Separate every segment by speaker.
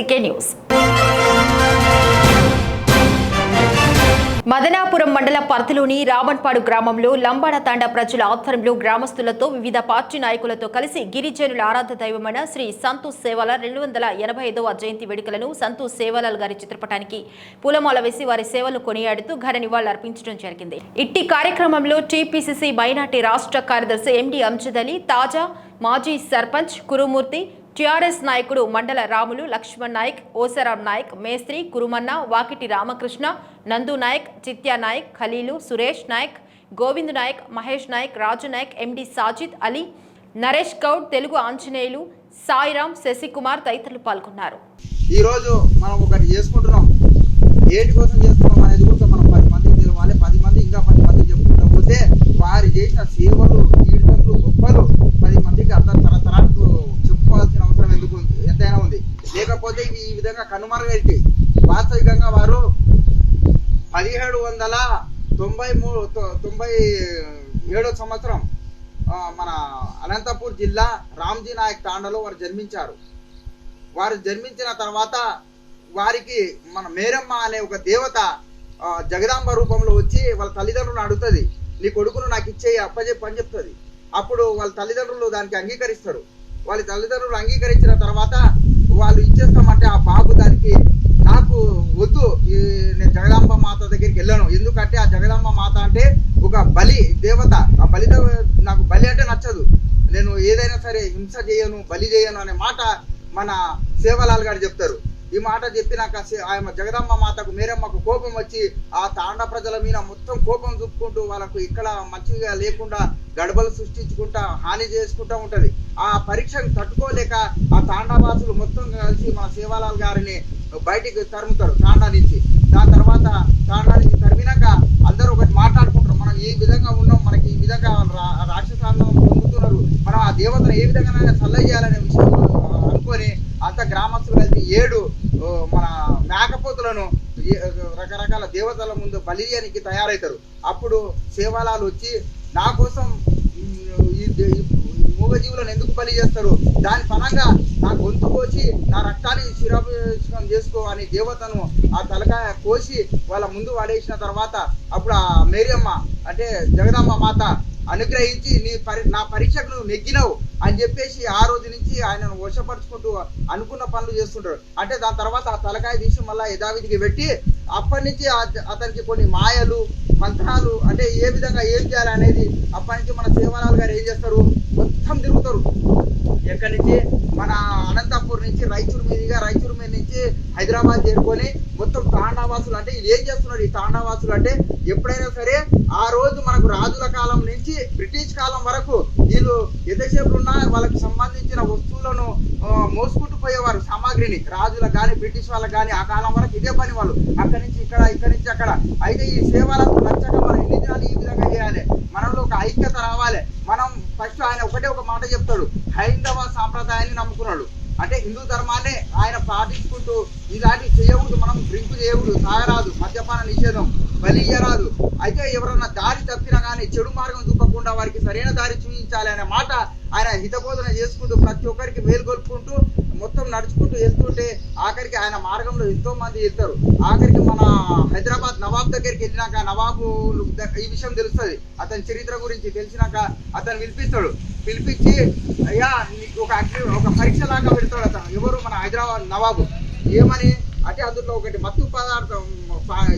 Speaker 1: CK news. Madanapuram మండల పరిధిలోని రామన్పాడు గ్రామంలో లంబాడ తాండా ప్రజల ఆధ్వర్యంలో గ్రామస్తులతో వివిధ పార్టీ నాయకులతో కలిసి గిరిజనుల ఆరాధ దైవమైన శ్రీ సంతోష్ సేవాల రెండు వందల ఎనభై ఐదవ జయంతి వేడుకలను సంతోష్ సేవాలాల్ గారి చిత్రపటానికి పూలమాల వేసి వారి సేవలు కొనియాడుతూ ఘన నివాళులు అర్పించడం జరిగింది. ఇట్టి కార్యక్రమంలో టీపీసీసీ మైనార్టీ రాష్ట్ర కార్యదర్శి ఎండి అంజద్ అలీ తాజా మాజీ సర్పంచ్ కురుమూర్తి టీఆర్ఎస్ నాయకుడు మండల రాములు లక్ష్మణ్ నాయక్ ఓసరాం నాయక్ మేస్త్రి కురుమన్న వాకిటి రామకృష్ణ నందు నాయక్ చిత్యా నాయక్ ఖలీలు సురేష్ నాయక్ గోవింద్ నాయక్ మహేష్ నాయక్ రాజు నాయక్ ఎండి సాజిద్ అలీ నరేష్ గౌడ్ తెలుగు ఆంజనేయులు సాయిరాం శశికుమార్ తదితరులు పాల్గొన్నారు.
Speaker 2: ఈరోజు మనం ఒకటి చేసుకుంటున్నాం. ఏంటి కోసం చేసుకున్నాం అనేది కూడా మనం పది మందికి తెలవాలి. పది మంది ఇంకా పది మందికి చెప్పుకుంటా. పోతే వారు చేసిన సేవలు కీర్తనలు గొప్పలు పది మందికి అర్థం తరతరాలకు చెప్పుకోవాల్సిన అవసరం ఎందుకు ఉంది ఎంతైనా ఉంది లేకపోతే విధంగా కనుమరుగైతే. వాస్తవికంగా వారు పదిహేడు వందల తొంభై మూడు తొంభై ఏడో సంవత్సరం మన అనంతపూర్ జిల్లా రామ్జీ నాయక్ తాండలో వారు జన్మించారు. వారు జన్మించిన తర్వాత వారికి మన మేరమ్మ అనే ఒక దేవత జగదాంబ రూపంలో వచ్చి వాళ్ళ తల్లిదండ్రులను అడుగుతుంది. నీ కొడుకును నాకు ఇచ్చేయి అప్పచెప్పు అని చెప్తుంది. అప్పుడు వాళ్ళ తల్లిదండ్రులు దానికి అంగీకరిస్తారు. వాళ్ళ తల్లిదండ్రులు అంగీకరించిన తర్వాత వాళ్ళు ఇచ్చేస్తామంటే ఆ బాబు దానికి నాకు వద్దు ఈ నేను జగదాంబ మాత దగ్గరికి వెళ్ళను ఎందుకంటే ఆ జగదాంబ మాత అంటే ఒక బలి దేవత ఆ బలి దేవ- నాకు బలి అంటే నచ్చదు నేను ఏదైనా సరే హింస చేయను బలి చేయను అనే మాట మన సేవలాల్ గారు చెప్తారు. ఈ మాట చెప్పినాక సే- ఆయన జగదమ్మ మాతకు మేరమ్మకు కోపం వచ్చి ఆ తాండ ప్రజల మీద మొత్తం కోపం చూపుకుంటూ వాళ్ళకు ఇక్కడ మంచిగా లేకుండా గడబలు సృష్టించుకుంటా హాని చేసుకుంటా ఉంటది. ఆ పరీక్షను తట్టుకోలేక ఆ తాండావాసులు మొత్తం కలిసి మన సేవాలాల్ గారిని బయటికి తరుముతారు తాండా నుంచి. దాని తర్వాత తాండా నుంచి తరిమినాక అందరూ ఒకటి మాట్లాడుకుంటారు మన ఏ విధంగా ఉన్నాం మనకి ఈ విధంగా రా- రాక్షసాలను పొందుతున్నారు మనం ఆ దేవతను ఏ విధంగా చల్ల చేయాలనే విషయం ఆ, అనుకొని అంత గ్రామస్తులు కలిసి ఏడు ఓ, మన మేకపోతులను ఏ- రకరకాల దేవతల ముందు బలియానికి తయారవుతారు అప్పుడు సేవాలాలు వచ్చి నా కోసం ఈ మూగజీవులను ఎందుకు బలి చేస్తారు? దాని పరంగా నా గొంతు కోసి నా రక్తాన్ని శిరాభిషేకం చేసుకో అని దేవతను ఆ తలకాయ కోసి వాళ్ళ ముందు వాడేసిన తర్వాత అప్పుడు ఆ మేరియమ్మ అంటే జగదమ్మ మాత అనుగ్రహించి నీ పరి నా పరీక్షకు నువ్వు నెగ్గినవు. అని చెప్పేసి ఆ రోజు నుంచి ఆయనను వశపరుచుకుంటూ అనుకున్న పనులు చేస్తుంటాడు. అంటే దాని తర్వాత ఆ తలకాయ తీసి మళ్ళీ యథావిధికి పెట్టి అప్పటి నుంచి అతనికి కొన్ని మాయలు మంత్రాలు అంటే ఏ విధంగా ఏం చేయాలి అనేది అప్పటి నుంచి మన సేవరాలు గారు ఏం చేస్తారు? మొత్తం తిరుగుతారు. ఎక్కడి నుంచి? మన అనంతపూర్ నుంచి రాయచూరు మీదుగా రాయచూరు మీద నుంచి హైదరాబాద్ చేరుకొని మొత్తం తాండావాసులు అంటే వీళ్ళు ఏం చేస్తున్నారు ఈ తాండావాసులు అంటే ఎప్పుడైనా సరే ఆ రోజు మనకు రాజుల కాలం నుంచి బ్రిటిష్ కాలం వరకు వీళ్ళు ఎంతసేపు ఉన్నా వాళ్ళకి సంబంధించిన వస్తువులను మోసుకుంటూ పోయేవారు సామాగ్రిని. రాజులకు కానీ బ్రిటిష్ వాళ్ళకి కానీ ఆ కాలం వరకు ఇదే పని వాళ్ళు. అక్కడి నుంచి ఇక్కడ ఇక్కడి నుంచి అక్కడ. అయితే ఈ సేవలకు నచ్చక మనం ఎన్ని దినాలు ఈ విధంగా చేయాలి? మనలో ఒక ఐక్యత రావాలి. మనం ఫస్ట్ ఆయన ఒకటే ఒక మాట చెప్తాడు. హైందవ సాంప్రదాయాన్ని నమ్ముకున్నాడు. అంటే హిందూ ధర్మాన్ని ఆయన పాటించుకుంటూ ఇలాంటివి చేయకూడదు మనం డ్రింక్ చేయకూడదు తాగరాదు మద్యపాన నిషేధం బలి ఇయ్యరాదు అయితే ఎవరన్నా దారి తప్పినా కానీ చెడు మార్గం చూపకుండా వారికి సరైన దారి చూపించాలి అనే మాట ఆయన హితబోధన చేసుకుంటూ ప్రతి ఒక్కరికి మేలుకొల్పుకుంటూ మొత్తం నడుచుకుంటూ వెళ్తుంటే ఆఖరికి ఆయన మార్గంలో ఎంతో మంది వెళ్తారు. ఆఖరికి మన హైదరాబాద్ నవాబ్ దగ్గరికి వెళ్ళినాక నవాబు ఈ విషయం తెలుస్తుంది. అతని చరిత్ర గురించి తెలిసినాక అతను పిలిపిస్తాడు. పిలిపించి అయ్యా నీకు ఒక ఒక పరీక్ష లాగా పెడతాడు అతను. ఎవరు? మన హైదరాబాద్ నవాబు. ఏమని? అంటే అందులో ఒకటి మత్తు పదార్థం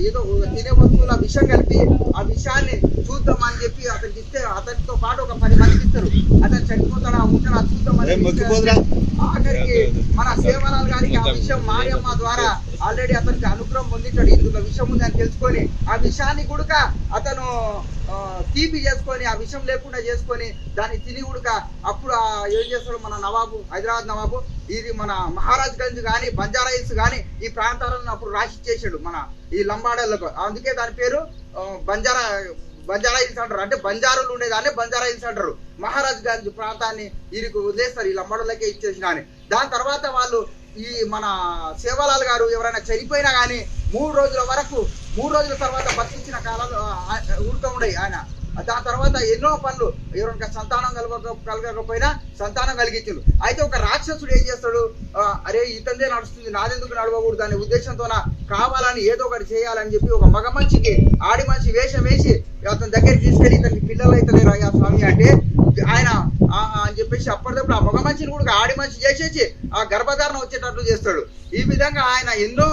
Speaker 2: ఏదో తినే వస్తువుల విషం కలిపి ఆ విషయాన్ని చూద్దాం అని చెప్పి అతనికి ఇస్తే అతనితో పాటు ఒక పది మందికి ఇస్తారు. అతను చనిపోతాడు ఆ ఉంటాడు ఆ చూద్దాం అని
Speaker 3: ఏం మొక్కిపోదురా?
Speaker 2: ఆఖరికి మన సేవలాల్ గారికి ఆ విషయం మారియమ్మ ద్వారా ఆల్రెడీ అతనికి అనుగ్రహం పొందించాడు. ఇందులో విషయం ఉంది అని తెలుసుకొని ఆ విషయాన్ని కూడా అతను తీపి చేసుకొని ఆ విషయం లేకుండా చేసుకొని దాన్ని తిని గుడక అప్పుడు ఆ ఏం చేస్తాడు మన నవాబు హైదరాబాద్ నవాబు ఇది మన మహారాజ్ గంజ్ కానీ బంజారాయిల్స్ కానీ ఈ ప్రాంతాలను అప్పుడు రాసి చేసాడు మన ఈ లంబాడలకు అందుకే దాని పేరు బంజారా బంజారా హిల్స్ అంటారు. అంటే బంజారులు ఉండేదాన్ని బంజారా హిల్స్ అంటారు. మహారాజ్ గంజ్ ప్రాంతాన్ని వీరికి వదిలేస్తారు. ఈ లంబాడులకే ఇచ్చేసిన అని దాని తర్వాత వాళ్ళు ఈ మన సేవలాల్ గారు ఎవరైనా చనిపోయినా కానీ మూడు రోజుల వరకు మూడు రోజుల తర్వాత బతికించిన కాలాలు ఊరుతూ ఉండే ఆయన. దాని తర్వాత ఎన్నో పనులు ఎవరైనా సంతానం కలగక కలగకపోయినా సంతానం కలిగించు అయితే ఒక రాక్షసుడు ఏం చేస్తాడు? అరే ఇతందే నడుస్తుంది నాదెందుకు నడవకూడదు అనే ఉద్దేశంతో కావాలని ఏదో ఒకటి చేయాలని చెప్పి ఒక మగ మనిషికి ఆడి మనిషి వేషం వేసి అతని దగ్గరికి తీసుకెళ్ళి ఇతనికి పిల్లలు అయితే లేరు స్వామి అంటే ఆయన అని చెప్పేసి అప్పటికప్పుడు ఆ మగ మనిషిని కూడా ఆడి మనిషి చేసేసి ఆ గర్భధారణ వచ్చేటట్లు చేస్తాడు. ఈ విధంగా ఆయన ఎన్నో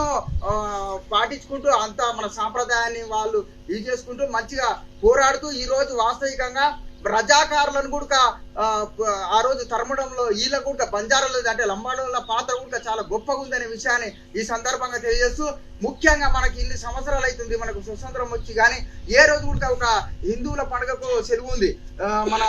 Speaker 2: పాటించుకుంటూ అంతా మన సాంప్రదాయాన్ని వాళ్ళు ఇది చేసుకుంటూ మంచిగా పోరాడుతూ ఈ రోజు వాస్తవికంగా రజాకారులను కూడా ఆ, ఆ రోజు తరమడంలో వీళ్ళ కూడా బంజారాలు అంటే లంబాడోళ్ళ పాత్ర కూడా చాలా గొప్పగా ఉందనే విషయాన్ని ఈ సందర్భంగా తెలియజేస్తూ ముఖ్యంగా మనకి ఇన్ని సంవత్సరాలు అవుతుంది మనకు స్వతంత్రం వచ్చి కానీ ఏ రోజు కూడా ఒక హిందువుల పండుగకు సెలవు ఉంది. మన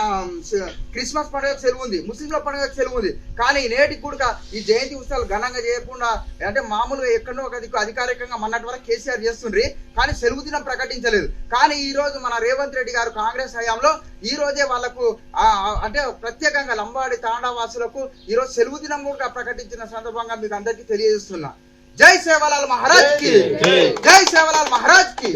Speaker 2: క్రిస్మస్ పండుగకు సెలవు ఉంది ముస్లింల పండుగకు సెలవు ఉంది. కానీ నేటికి కూడా ఈ జయంతి ఉత్సవాలు ఘనంగా చేయకుండా అంటే మామూలుగా ఎక్కడో ఒక దిక్కు అధికారికంగా మొన్నటి వరకు కేసీఆర్ చేస్తుండ్రి కానీ సెలవు దినం ప్రకటించలేదు. కానీ ఈ రోజు మన రేవంత్ రెడ్డి గారు కాంగ్రెస్ హయాంలో ఈ రోజే వాళ్ళకు అంటే ప్రత్యేకంగా లంబాడి తాండావాసులకు ఈ రోజు సెలవు దినం కూడా ప్రకటించిన సందర్భంగా మీకు అందరికీ తెలియజేస్తున్నా. జై సేవలాల్ మహారాజ్కి జై సేవలాల్ మహారాజ్కి